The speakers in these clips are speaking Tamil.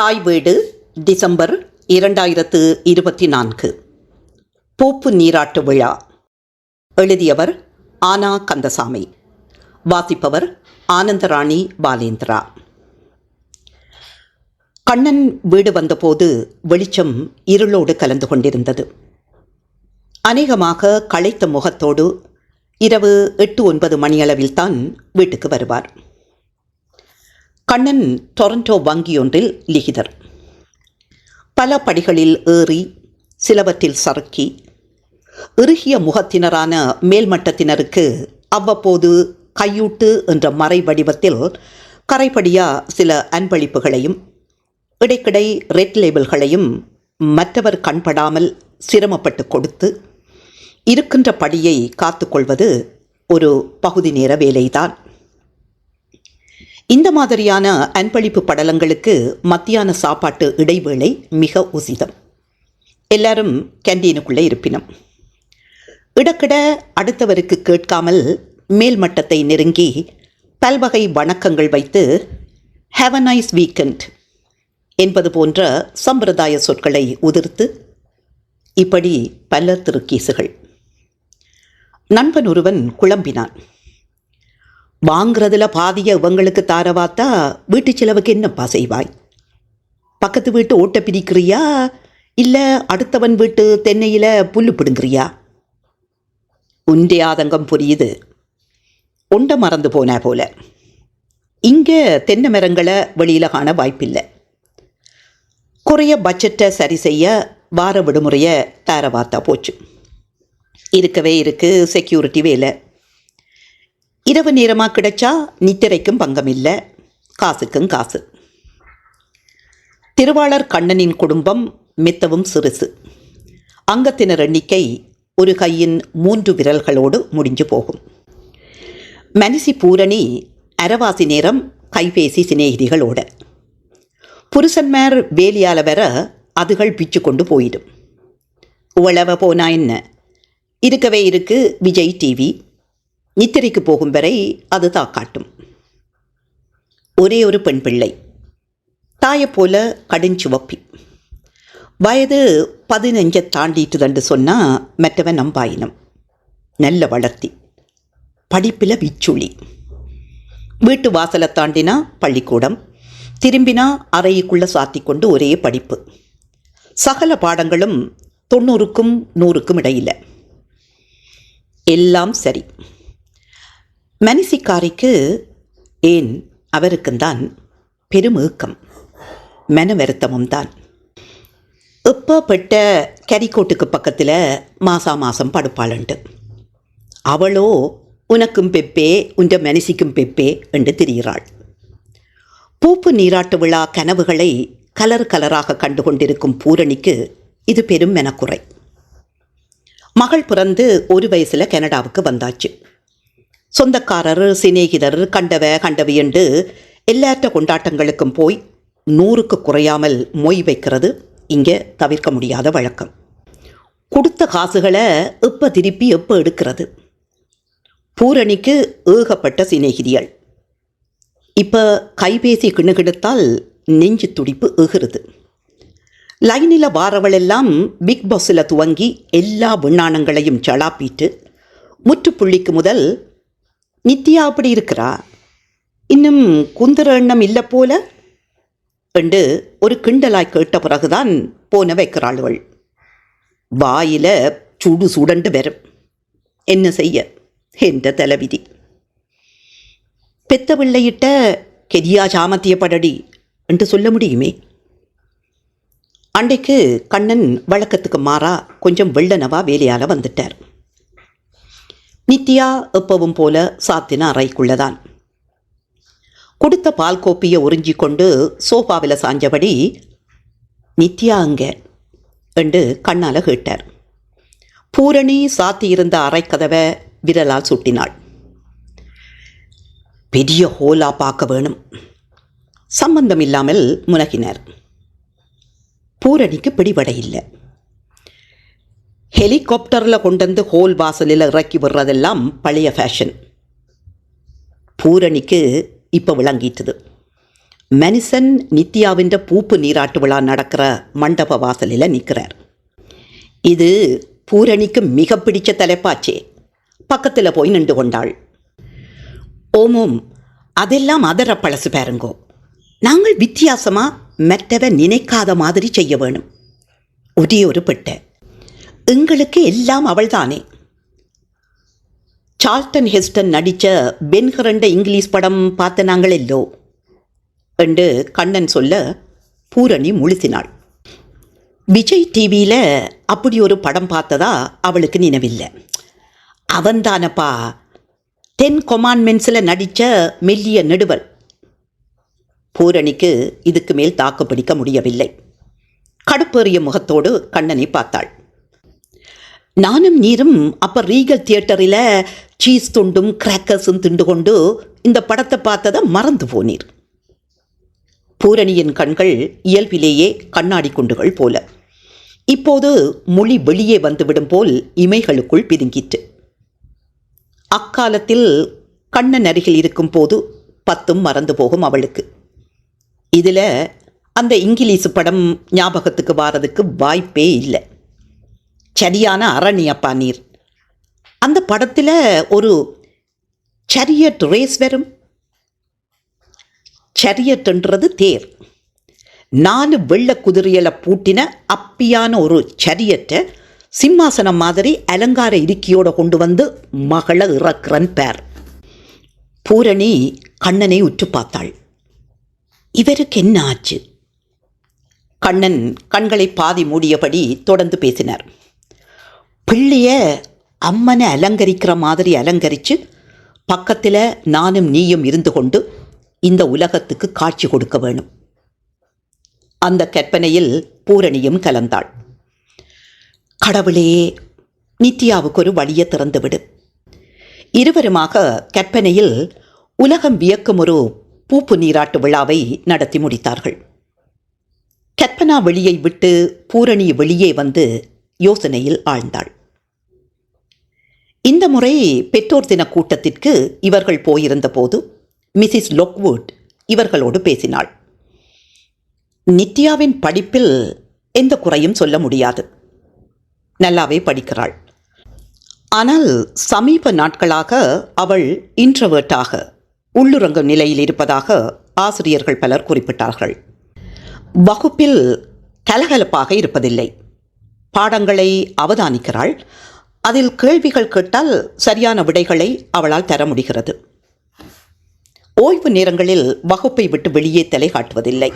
தாய் வீடு டிசம்பர் இரண்டாயிரத்து இருபத்தி நான்கு. பூப்பு நீராட்டு விழா. எழுதியவர் ஆனா கந்தசாமி. வாசிப்பவர் ஆனந்தராணி பாலேந்திரா. கண்ணன் வீடு வந்தபோது வெளிச்சம் இருளோடு கலந்து கொண்டிருந்தது. அநேகமாக களைத்த முகத்தோடு இரவு எட்டு ஒன்பது மணியளவில்தான் வீட்டுக்கு வருவார். கண்ணன் டொரண்டோ வங்கியொன்றில் லிகிதர். பல படிகளில் ஏறி சிலவற்றில் சறுக்கி இறுகிய முகத்தினரான மேல்மட்டத்தினருக்கு அவ்வப்போது கையூட்டு என்ற மறை வடிவத்தில் கரைபடியா சில அன்பளிப்புகளையும் இடைக்கிடை ரெட் லேபிள்களையும் மற்றவர் கண்படாமல் சிரமப்பட்டு கொடுத்து இருக்கின்ற படியை காத்துக்கொள்வது ஒரு பகுதி நேர வேலைதான். இந்த மாதிரியான அன்பளிப்பு படலங்களுக்கு மத்தியான சாப்பாட்டு இடைவேளை மிக உசிதம். எல்லாரும் கேண்டீனுக்குள்ளே இருப்பினோம். இடக்கிட அடுத்தவருக்கு கேட்காமல் மேல்மட்டத்தை நெருங்கி பல்வகை வணக்கங்கள் வைத்து ஹாவ் அ நைஸ் வீக்கெண்ட் என்பது போன்ற சம்பிரதாய சொற்களை உதிர்த்து இப்படி பல திருக்கீசுகள். நண்பன் ஒருவன் குழம்பினான். வாங்குறதுல பாதிய இவங்களுக்கு தாரவாத்தா வீட்டு செலவுக்கு என்னப்பா செய்வாய்? பக்கத்து வீட்டு ஓட்டை பிரிக்கிறியா இல்லை அடுத்தவன் வீட்டு தென்னையில் புல்லு பிடுங்குறியா? உண்டே ஆதங்கம் புரியுது. உண்டை மறந்து போனா போல. இங்கே தென்னை மரங்களை வெளியில் காண வாய்ப்பில்லை. குறைய பட்ஜெட்டை சரி செய்ய வார விடுமுறையை தாரவாத்தா போச்சு. இருக்கவே இருக்குது செக்யூரிட்டி வேலை. இரவு நேரமாக கிடைச்சா நித்திரைக்கும் பங்கம் இல்லை காசுக்கும் காசு. திருவாளர் கண்ணனின் குடும்பம் மித்தவும் சிறுசு. அங்கத்தினர் எண்ணிக்கை ஒரு கையின் மூன்று விரல்களோடு முடிஞ்சு போகும். மனிசி பூரணி அரவாசி நேரம் கைபேசி சிநேகிதிகளோட. புருஷன்மார் வேலியால வர அதுகள் பிச்சு கொண்டு போயிடும். உழவ போனா என்ன? இருக்கவே இருக்கு விஜய் டிவி. நித்திரைக்கு போகும் வரை அது தாக்காட்டும் ஒரே ஒரு பெண் பிள்ளை. தாயைப் போல கடுஞ்சுவப்பி வயது பதினஞ்சை தாண்டிட்டுதண்டு சொன்னால் மற்றவன் நம்பாயினம். நல்ல வளர்த்தி. படிப்பில் விச்சுளி வீட்டு வாசலை தாண்டினா பள்ளிக்கூடம். திரும்பினா அறையுக்குள்ளே சாத்தி கொண்டு ஒரே படிப்பு. சகல பாடங்களும் தொண்ணூறுக்கும் நூறுக்கும் இடையில். எல்லாம் சரி. மனிசிக்காரிக்கு ஏன் அவருக்குந்தான் பெருமேக்கம் மன வருத்தமும் தான். இப்போ பெட்ட கரிக்கோட்டுக்கு பக்கத்தில் மாசா மாதம் படுப்பாளுண்டு. அவளோ உனக்கும் பெப்பே உன்ற மனசிக்கும் பெப்பே என்று திரிகிறாள் பூப்பு நீராட்டு விழா கனவுகளை கலர் கலராக கண்டு கொண்டிருக்கும் பூரணிக்கு இது பெரும் மெனக்குறை. மகள் பிறந்து ஒரு வயசில் கனடாவுக்கு வந்தாச்சு. சொந்தக்காரர் சிநேகிதர் கண்டவ கண்டவி என்று எல்லாற்ற கொண்டாட்டங்களுக்கும் போய் நூறுக்கு குறையாமல் மொய் வைக்கிறது. இங்கே தவிர்க்க முடியாத வழக்கம். கொடுத்த காசுகளை எப்போ திருப்பி எப்போ எடுக்கிறது? பூரணிக்கு ஏகப்பட்ட சிநேகிதிகள். இப்போ கைபேசி கிணுகிடுத்தால் நெஞ்சு துடிப்பு ஏகிறது லைனில் வாரவளெல்லாம் பிக் பாஸில் துவங்கி எல்லா விண்ணானங்களையும் சளாப்பிட்டு முற்றுப்புள்ளிக்கு முதல் நித்யா அப்படி இருக்கிறா? இன்னும் குந்தர எண்ணம் இல்லை போல? என்று ஒரு கிண்டலாய் கேட்ட பிறகுதான் போன வைக்கிறாளுவள் வாயில சுடு சுடண்டு வரும் என்ன செய்ய? என்ற தலைவிதி. பெத்த பிள்ளையிட்ட கெதியா சாமத்திய படடி என்று சொல்ல முடியுமே? அன்றைக்கு கண்ணன் வழக்கத்துக்கு மாறா கொஞ்சம் வெள்ளனவா வேலையால் வந்துட்டார். நித்யா எப்பவும் போல சாத்தின அறைக்குள்ளதான். கொடுத்த பால் கோப்பியை உறிஞ்சி கொண்டு சோஃபாவில் சாஞ்சபடி நித்யா அங்க என்று கண்ணால் கேட்டார். பூரணி சாத்தியிருந்த அறைக்கதவை விரலால் சுட்டினாள். பெரிய ஹோலா பார்க்க வேணும். சம்பந்தம் இல்லாமல் முனகினார். பூரணிக்கு பிடிபட இல்லை. ஹெலிகாப்டரில் கொண்டு வந்து ஹோல் வாசலில் இறக்கி விடுறதெல்லாம் பழைய ஃபேஷன் பூரணிக்கு இப்போ விளங்கிட்டுது. மெனிசன் நித்யாவின் பூப்பு நீராட்டு விழா நடக்கிற மண்டப வாசலில் நிற்கிறார் இது பூரணிக்கு மிக பிடிச்ச தலைப்பாச்சே. பக்கத்தில் போய் நின்று கொண்டாள். ஓமோம் அதெல்லாம் அதர பழசு பாருங்கோ. நாங்கள் வித்தியாசமாக மற்றவை நினைக்காத மாதிரி செய்ய வேணும். ஒரே ஒரு பெட்டை. எங்களுக்கு எல்லாம் அவள்தானே? சார்ல்டன் ஹெஸ்டன் நடித்த பென்ஹரண்ட இங்கிலீஷ் படம் பார்த்த நாங்கள் எல்லோ என்று கண்ணன் சொல்ல பூரணி முழுத்தினாள். விஜய் டிவியில் அப்படி ஒரு படம் பார்த்ததா அவளுக்கு நினைவில்லை. அவன்தானப்பா? தென் கொமான்மெண்ட்ஸில் நடித்த மெல்லிய நெடுவல். பூரணிக்கு இதுக்கு மேல் தாக்கு பிடிக்க முடியவில்லை. கடுப்பேறிய முகத்தோடு கண்ணனை பார்த்தாள். நானும் நீரும் அப்போ ரீகல் தியேட்டரில் சீஸ் துண்டும் கிராக்கர்ஸும் திண்டு கொண்டு இந்த படத்தை பார்த்ததை மறந்து போனீர். பூரணியின் கண்கள் இயல்பிலேயே கண்ணாடி குண்டுகள் போல. இப்போது மொழி வெளியே வந்துவிடும் போல் இமைகளுக்குள் பிதுங்கிற்று. அக்காலத்தில் கண்ணன் அருகில் இருக்கும் போது பத்தும் மறந்து போகும் அவளுக்கு. இதில் அந்த இங்கிலீஷ் படம் ஞாபகத்துக்கு வாரதுக்கு வாய்ப்பே இல்லை. சரியான அரணியப்பா நீர். அந்த படத்தில் ஒரு சரியட் ரேஸ் வரும். சரியட்ன்றது தேர். நாலு வெள்ள குதிரையில பூட்டின அப்பியான ஒரு சரியட்டை சிம்மாசனம் மாதிரி அலங்கார இருக்கியோட கொண்டு வந்து மகள இறக்குறன் பேர். பூரணி கண்ணனை உற்று பார்த்தாள். இவருக்கு என்ன ஆச்சு? கண்ணன் கண்களை பாதி மூடியபடி தொடர்ந்து பேசினார். பிள்ளைய அம்மனை அலங்கரிக்கிற மாதிரி அலங்கரித்து பக்கத்தில் நானும் நீயும் இருந்து கொண்டு இந்த உலகத்துக்கு காட்சி கொடுக்க வேணும். அந்த கற்பனையில் பூரணியும் கலந்தாள். கடவுளே நித்யாவுக்கு ஒரு வழியை திறந்துவிடு. இருவருமாக கற்பனையில் உலகம் வியக்கும் ஒரு பூப்பு நீராட்டு விழாவை நடத்தி முடித்தார்கள். கற்பனா வெளியை விட்டு பூரணி வெளியே வந்து யோசனையில் ஆழ்ந்தாள். இந்த முறை பெற்றோர் தின கூட்டத்திற்கு இவர்கள் போயிருந்த போது மிசிஸ் லொக்வுட் இவர்களோடு பேசினாள். நித்யாவின் படிப்பில் எந்த குறையும் சொல்ல முடியாது. நல்லாவே படிக்கிறாள். ஆனால் சமீப நாட்களாக அவள் இன்ட்ரவர்ட்டாக உள்ளுறங்கும் நிலையில் இருப்பதாக ஆசிரியர்கள் பலர் குறிப்பிட்டார்கள். வகுப்பில் கலகலப்பாக இருப்பதில்லை. பாடங்களை அவதானிக்கிறாள். அதில் கேள்விகள் கேட்டால் சரியான விடைகளை அவளால் தர முடிகிறது. ஓய்வு நேரங்களில் வகுப்பை விட்டு வெளியே தலை காட்டுவதில்லை.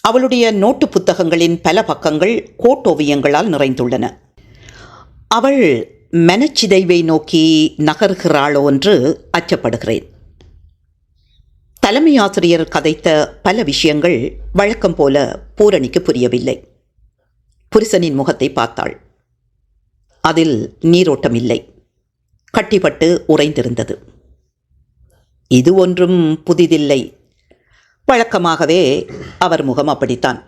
அவளுடைய நோட்டு புத்தகங்களின் பல பக்கங்கள் கோட்டோவியங்களால் நிறைந்துள்ளன. அவள் மனச்சிதைவை நோக்கி நகர்கிறாளோ என்று அச்சப்படுகிறேன். தலைமை ஆசிரியர் கதைத்த பல விஷயங்கள் வழக்கம் போல பூரணிக்கு புரியவில்லை. புருஷனின் முகத்தை பார்த்தாள். அதில் நீரோட்டம் இல்லை கட்டிப்பட்டு உறைந்திருந்தது. இது ஒன்றும் புதிதில்லை. வழக்கமாகவே அவர் முகம் அப்படித்தான்.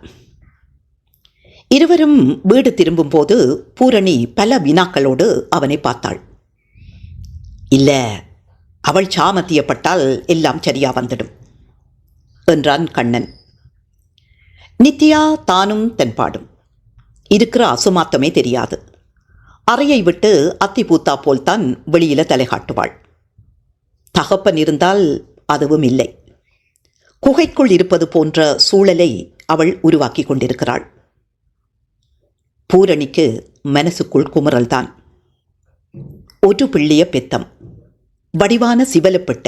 இருவரும் வீடு திரும்பும்போது பூரணி பல வினாக்களோடு அவனை பார்த்தாள். இல்ல அவள் சாமத்தியப்பட்டால் எல்லாம் சரியா வந்துடும் என்றான் கண்ணன். நித்யா தானும் தென்பாடும். இருக்கிற அசுமாத்தமே தெரியாது. அறையை விட்டு அத்தி பூத்தா போல்தான் வெளியில தலை காட்டுவாள் தகப்பன் இருந்தால் அதுவும் இல்லை. குகைக்குள் இருப்பது போன்ற சூழலை அவள் உருவாக்கி கொண்டிருக்கிறாள். பூரணிக்கு மனசுக்குள் குமுறல்தான். ஒரு பிள்ளைய பெத்தம். வடிவான சிவலப்பட்ட.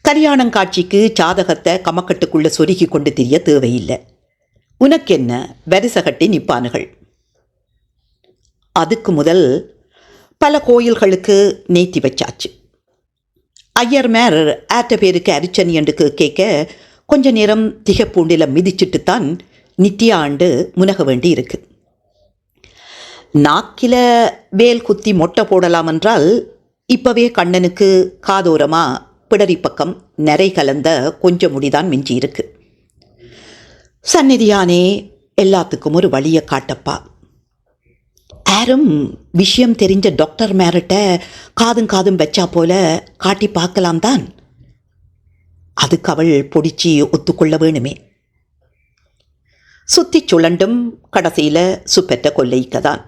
கல்யாணம் காட்சிக்கு சாதகத்தை கமக்கட்டுக்குள்ள சொருகி கொண்டு தெரிய தேவையில்லை. உனக்கென்ன? வரிசகட்டி நிப்பானுகள் அதுக்கு முதல் பல கோயில்களுக்கு நேத்தி வச்சாச்சு. ஐயர் மேர் ஆட்ட பேருக்கு அரிச்சன் என்று கேட்க கொஞ்ச நேரம் திகப்பூண்டில மிதிச்சிட்டுத்தான் நித்திய ஆண்டு முனக வேண்டி இருக்கு நாக்கில வேல் குத்தி மொட்டை போடலாம் என்றால் இப்பவே கண்ணனுக்கு காதோரமா பிடரி பக்கம் நிறை கலந்த கொஞ்சம் முடிதான் மிஞ்சி இருக்கு சந்நிதியானே எல்லாத்துக்கும் ஒரு வழியை காட்டப்பா. ஆரம் விஷயம் தெரிஞ்ச டாக்டர் மேரிட்ட காதும் காதும் வச்சா போல காட்டி பார்க்கலாம் தான். அதுக்கு அவள் பொடிச்சு ஒத்துக்கொள்ள வேணுமே. சுத்தி சுழண்டும் கடைசியில் சுப்பெற்ற கொல்லைக்கதான்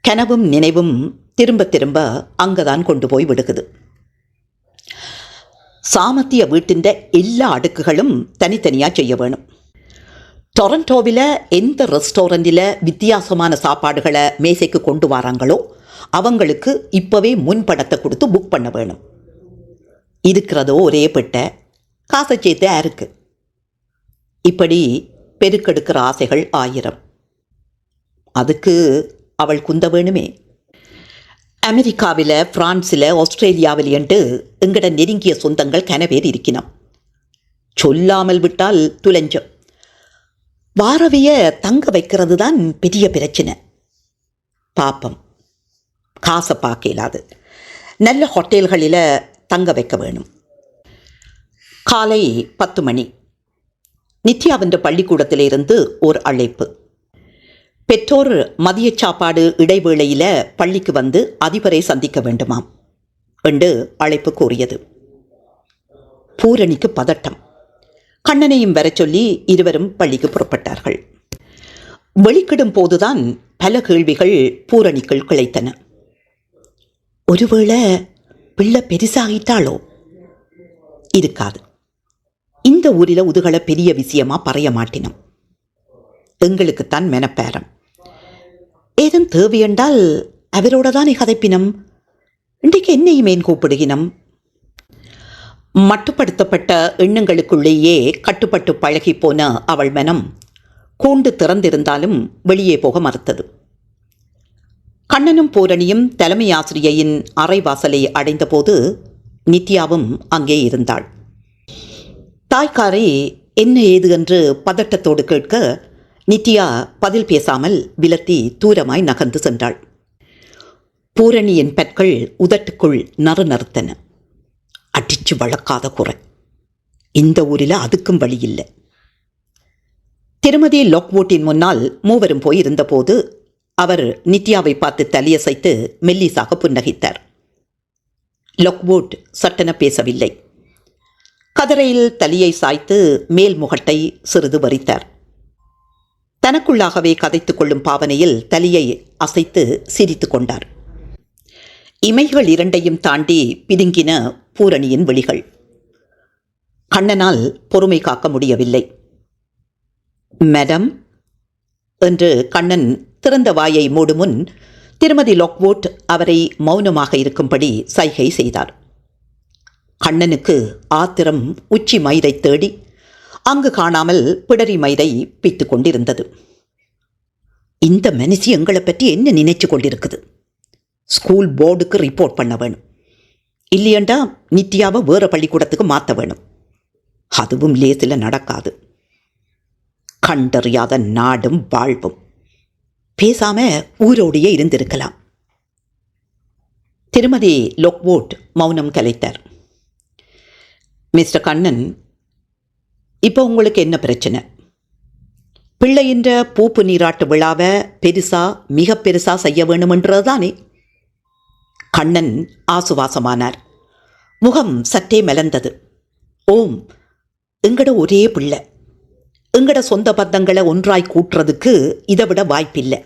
கனவும் நினைவும் திரும்ப திரும்ப அங்கதான் கொண்டு போய் விடுகுது. சாமத்திய வீட்டின் எல்லா அடுக்குகளும் தனித்தனியாக செய்ய வேணும். டொரண்டோவில் எந்த ரெஸ்டாரண்ட்டில் வித்தியாசமான சாப்பாடுகளை மேசைக்கு கொண்டு வராங்களோ அவங்களுக்கு இப்போவே முன்படத்தை கொடுத்து புக் பண்ண வேணும் இருக்கிறதோ ஒரே பெட்ட காசை சேர்த்து யாருக்கு இப்படி பெருக்கெடுக்கிற ஆசைகள் ஆயிரம் அதுக்கு அவள் குந்த வேணுமே அமெரிக்காவில் ஃப்ரான்ஸில் ஆஸ்திரேலியாவிலேன்ட்டு எங்கட நெருங்கிய சொந்தங்கள் கனவேர் இருக்கினோம் சொல்லாமல் விட்டால் துலஞ்சம் வாரவிய தங்க வைக்கிறது தான் பெரிய பிரச்சனை. பாப்பம். காசை பார்க்க இயலாது. நல்ல ஹோட்டல்களில் தங்க வைக்க வேணும். காலை பத்து மணி. நித்யாவின் பள்ளிக்கூடத்திலிருந்து ஒரு அழைப்பு. பெற்றோர் மதிய சாப்பாடு இடைவேளையில் பள்ளிக்கு வந்து அதிபரை சந்திக்க வேண்டுமாம். என்று அழைப்பு கூறியது. பூரணிக்கு பதட்டம். கண்ணனையும் வர சொல்லி இருவரும் பள்ளிக்கு புறப்பட்டார்கள். வெளிக்கிடும் போதுதான் பல கேள்விகள் பூரணிக்குள் கிளைத்தன. ஒருவேளை பிள்ளை பெருசாகிட்டாளோ இருக்காது. இந்த ஊரில் உதுகளை பெரிய விஷயமா பறைய மாட்டினோம். எங்களுக்குத்தான் மெனப்பேரம். ஏதும் தேவையென்றால் அவரோட தானே கதைப்பினம்? இன்றைக்கு என்னையும் ஏன் கூப்பிடுகினம்? மட்டுப்படுத்தப்பட்ட எண்ணங்களுக்குள்ளேயே கட்டுப்பட்டு பழகி போன அவள் மனம் கூண்டு திறந்திருந்தாலும் வெளியே போக மறுத்தது. கண்ணனும் பூரணியும் தலைமை ஆசிரியையின் அறைவாசலை அடைந்தபோது நித்யாவும் அங்கே இருந்தாள். தாய்க்காரை என்ன ஏது என்று பதட்டத்தோடு கேட்க நித்யா பதில் பேசாமல் விலத்தி தூரமாய் நகர்ந்து சென்றாள். பூரணியின் பற்கள் உதட்டுக்குள் நறு அடிச்சு வளர்க்காத குறை. இந்த ஊரில் அதுக்கும் வழி இல்லை. திருமதி லாக்வோட்டின் முன்னால் மூவரும் போயிருந்தபோது அவர் நித்யாவை பார்த்து தலையசைத்து மெல்லிசாக புன்னகைத்தார். லொக்வோட் சட்டென பேசவில்லை. கதரையில் தலையை சாய்த்து மேல் முகட்டை சிறிது வரித்தார். தனக்குள்ளாகவே கதைத்துக் கொள்ளும் பாவனையில் தலையை அசைத்து சிரித்து கொண்டார். இமைகள் இரண்டையும் தாண்டி பிதுங்கின பூரணியின் விழிகள். கண்ணனால் பொறுமை காக்க முடியவில்லை. மேடம் என்று கண்ணன் திறந்த வாயை மூடும் முன் திருமதி லாக்வோட் அவரை மௌனமாக இருக்கும்படி சைகை செய்தார். கண்ணனுக்கு ஆத்திரம் உச்சி மயிரை தேடி அங்கு காணாமல் பிடரி மயிரை பித்து கொண்டிருந்தது. இந்த மனுஷி எங்களை பற்றி என்ன நினைச்சு கொண்டிருக்குது? ஸ்கூல் போர்டுக்கு ரிப்போர்ட் பண்ண வேணும். இல்லையண்டா நித்யாவை வேறு பள்ளிக்கூடத்துக்கு மாற்ற வேணும். அதுவும் லேசில் நடக்காது. கண்டறியாத நாடும் வாழ்வும். பேசாம ஊரோடையே இருந்திருக்கலாம். திருமதி லொக்வோட் மௌனம் கலைத்தார். மிஸ்டர் கண்ணன் இப்போ உங்களுக்கு என்ன பிரச்சனை? பிள்ளையின்ற பூப்பு நீராட்டு விழாவை பெருசா மிக பெருசா செய்ய வேணுமென்றதுதானே? கண்ணன் ஆசுவாசமானார். முகம் சற்றே மலர்ந்தது. ஓம் எங்கட ஒரே பிள்ளை. எங்கட சொந்த பந்தங்களை ஒன்றாய் கூட்டுறதுக்கு இதை விட வாய்ப்பில்லை.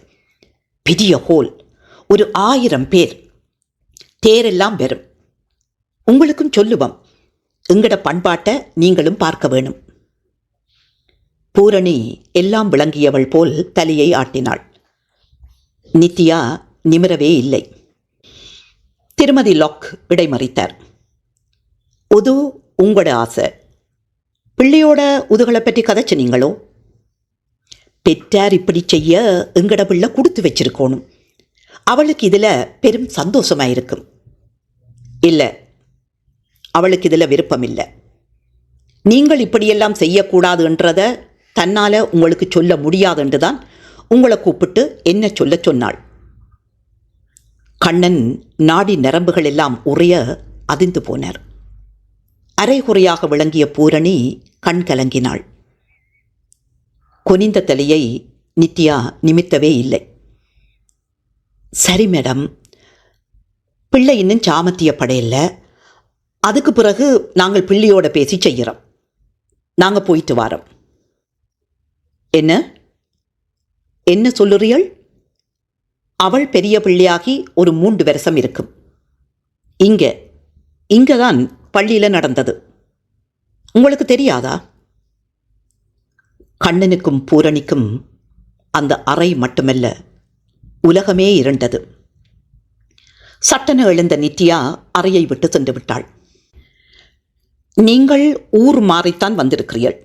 பெரிய ஹோல். ஒரு ஆயிரம் பேர். தேரெல்லாம் வரும் உங்களுக்கும் சொல்லுவோம். எங்கட பண்பாட்டை நீங்களும் பார்க்க வேணும். பூரணி எல்லாம் விளங்கியவள் போல் தலையை ஆட்டினாள். நித்யா நிமிரவே இல்லை. திருமதி லாக் இடைமறித்தார். உது உங்களோட ஆசை. பிள்ளையோட உதுகளை பற்றி கதைச்சு நீங்களோ பெற்றார் இப்படி செய்ய எங்கட பிள்ளை கொடுத்து வச்சிருக்கணும். அவளுக்கு இதில் பெரும் சந்தோஷமாக இருக்கும் இல்லை. அவளுக்கு இதில் விருப்பம் இல்லை நீங்கள் இப்படியெல்லாம் செய்யக்கூடாதுன்றத தன்னால் உங்களுக்கு சொல்ல முடியாதுன்று தான் உங்களை கூப்பிட்டு என்ன சொல்ல சொன்னாள். கண்ணன் நாடி நரம்புகள் எல்லாம் உறைய அதிர்ந்து போனார். அரைகுறையாக விளங்கிய பூரணி கண் கலங்கினாள். குனிந்த தலையை நித்யா நிமித்தவே இல்லை. சரி மேடம் பிள்ளை இன்னும் சாமத்திய படையில்ல அதுக்கு பிறகு நாங்கள் பிள்ளையோட பேசி செய்கிறோம் நாங்கள் போயிட்டு வாரோம். என்ன? என்ன சொல்லுறீள் அவள் பெரிய பிள்ளையாகி ஒரு மூன்று வருஷம் இருக்கும். இங்க இங்க தான் பள்ளியில் நடந்தது. உங்களுக்கு தெரியாதா? கண்ணனுக்கும் பூரணிக்கும் அந்த அறை மட்டுமல்ல உலகமே இருண்டது. சட்டென எழுந்த நித்யா அறையை விட்டு சென்று விட்டாள். நீங்கள் ஊர் மாறித்தான் வந்திருக்கிறீர்கள்.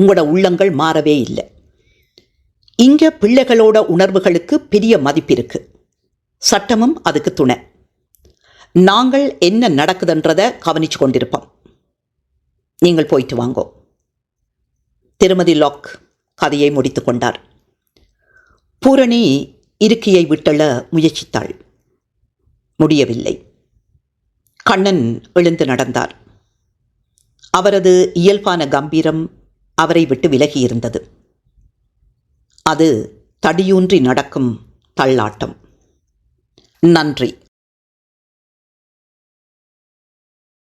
உங்களோட உள்ளங்கள் மாறவே இல்லை. இங்க பிள்ளைகளோட உணர்வுகளுக்கு பெரிய மதிப்பு இருக்கு. சட்டமும் அதுக்கு துணை. நாங்கள் என்ன நடக்குதுன்றதை கவனிச்சு கொண்டிருப்போம். நீங்கள் போயிட்டு வாங்கோ. திருமதி லாக் கதையை முடித்து கொண்டார். பூரணி இருக்கையை விட்டள முயற்சித்தாள். முடியவில்லை. கண்ணன் எழுந்து நடந்தார். அவரது இயல்பான கம்பீரம் அவரை விட்டு விலகியிருந்தது. அது தடியூன்றி நடக்கும் தள்ளாட்டம். நன்றி.